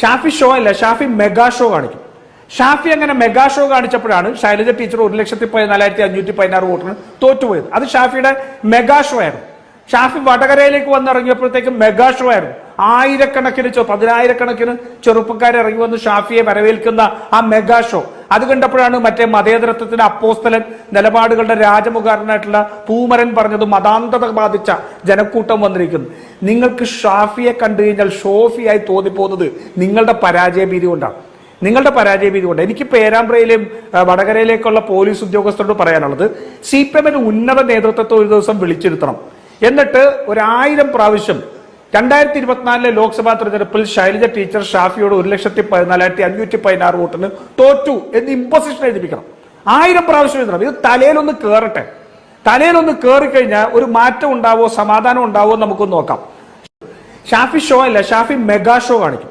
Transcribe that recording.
Shafi show അല്ല Shafi mega show കാണിക്കും. ഷാഫി അങ്ങനെ മെഗാ ഷോ കാണിച്ചപ്പോഴാണ് ശൈലജ ടീച്ചർ ഒരു ലക്ഷത്തി പതിനാലായിരത്തി അഞ്ഞൂറ്റി പതിനാറ് വോട്ടിന് തോറ്റുപോയത്. അത് ഷാഫിയുടെ മെഗാ ഷോ ആയിരുന്നു. ഷാഫി വടകരയിലേക്ക് വന്നിറങ്ങിയപ്പോഴത്തേക്കും മെഗാ ഷോ ആയിരുന്നു. ആയിരക്കണക്കിന് പതിനായിരക്കണക്കിന് ചെറുപ്പക്കാർ ഇറങ്ങി വന്ന് ഷാഫിയെ വരവേൽക്കുന്ന ആ മെഗാ ഷോ അത് കണ്ടപ്പോഴാണ് മറ്റേ മതേതരത്വത്തിന്റെ അപ്പോസ്തലൻ നിലപാടുകളുടെ രാജമുഖാരനായിട്ടുള്ള പൂമരൻ പറഞ്ഞത് മതാന്തത ബാധിച്ച ജനക്കൂട്ടം വന്നിരിക്കുന്നു. നിങ്ങൾക്ക് ഷാഫിയെ കണ്ടു കഴിഞ്ഞാൽ ഷോഫിയായി തോന്നിപ്പോകുന്നത് നിങ്ങളുടെ പരാജയ ഭീതി കൊണ്ടാണ്. നിങ്ങളുടെ പരാജയ ഭീതി കൊണ്ട് എനിക്ക് പേരാമ്പ്രയിലെയും വടകരയിലേക്കുള്ള പോലീസ് ഉദ്യോഗസ്ഥരോട് പറയാനുള്ളത് സി പി എമ്മിന്റെ ഉന്നത നേതൃത്വത്തെ ഒരു ദിവസം വിളിച്ചിരുത്തണം. എന്നിട്ട് ഒരായിരം പ്രാവശ്യം രണ്ടായിരത്തി ഇരുപത്തിനാലിലെ ലോക്സഭാ തെരഞ്ഞെടുപ്പിൽ ശൈലജ ടീച്ചർ ഷാഫിയോട് ഒരു ലക്ഷത്തി പതിനാലായിരത്തി അഞ്ഞൂറ്റി പതിനാറ് വോട്ടിന് തോറ്റു എന്ന് ഇമ്പോസിഷൻ എഴുതിപ്പിക്കണം. ആയിരം പ്രാവശ്യം എഴുതണം. ഇത് തലയിലൊന്ന് കയറട്ടെ തലയിലൊന്ന് കയറിക്കഴിഞ്ഞാൽ ഒരു മാറ്റം ഉണ്ടാവോ സമാധാനം ഉണ്ടാവോ നമുക്ക് നോക്കാം. ഷാഫി ഷോ അല്ല ഷാഫി മെഗാ ഷോ കാണിക്കും.